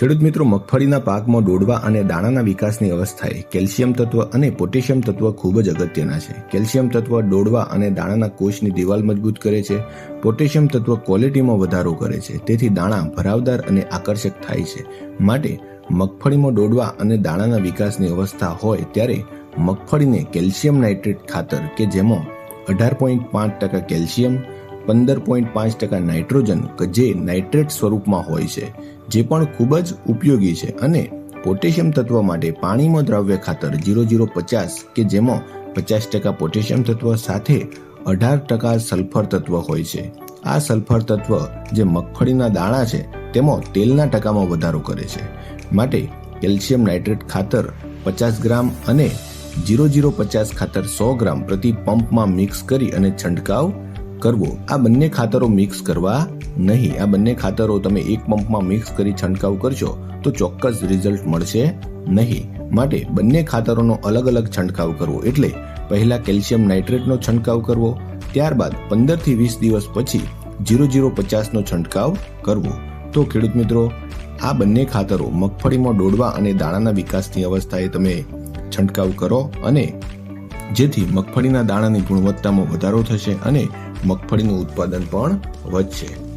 ખેડૂત મિત્રો મગફળીના પાકમાં ડોડવા અને દાણાના વિકાસની અવસ્થાએ કેલ્શિયમ તત્વ અને પોટેશિયમ તત્વ ખૂબ જ અગત્યના છે. કેલ્શિયમ તત્વ ડોડવા અને દાણાના કોષની દિવાલ મજબૂત કરે છે. પોટેશિયમ તત્વ ક્વોલિટીમાં વધારો કરે છે. તેથી દાણા ભરાવદાર અને આકર્ષક થાય છે. માટે મગફળીમાં ડોડવા અને દાણાના વિકાસની અવસ્થા હોય ત્યારે મગફળીને કેલ્શિયમ નાઇટ્રેટ ખાતર કે જેમાં અઢાર પોઈન્ટ પાંચ ટકા કેલ્શિયમ, પંદર પોઈન્ટ પાંચ ટકા નાઇટ્રોજન કે જે નાઇટ્રેટ સ્વરૂપમાં હોય છે. જે પણ ખૂબ જ ઉપયોગી છે અને પોટેશિયમ તત્વ માટે પાણીમાં દ્રવ્ય ખાતર જીરો જીરો પચાસ કે જેમાં પચાસ ટકા પોટેશિયમ તત્વ સાથે અઢાર ટકા સલ્ફર તત્વ હોય છે. આ સલ્ફર તત્વ જે મગફળીના દાણા છે, તેમાં તેલના ટકામાં વધારો કરે છે. માટે કેલ્શિયમ નાઇટ્રેટ ખાતર પચાસ ગ્રામ અને જીરો જીરો પચાસ ખાતર સો ગ્રામ પ્રતિ પંપમાં મિક્સ કરી અને છંટકાવ કરવો. આ બંને ખાતરો મિક્સ કરવા નહીં. આ બંને ખાતરો તમે એક પંપમાં મિક્સ કરી છંટકાવ કરશો તો ચોક્કસ રિઝલ્ટ મળશે નહીં. માટે બંને ખાતરોનો અલગ અલગ છંટકાવ કરવો. એટલે પહેલા કેલ્શિયમ નાઇટ્રેટનો છંટકાવ કરવો. ત્યારબાદ પંદરથી વીસ દિવસ પછી જીરો જીરો પચાસનો છંટકાવ કરવો. તો ખેડૂત મિત્રો, આ બંને ખાતરો મગફળીમાં ડોડવા અને દાણાના વિકાસની અવસ્થાએ તમે છંટકાવ કરો અને જેથી મગફળીના દાણાની ગુણવત્તામાં વધારો થશે અને મગફળીનું ઉત્પાદન પણ વધશે.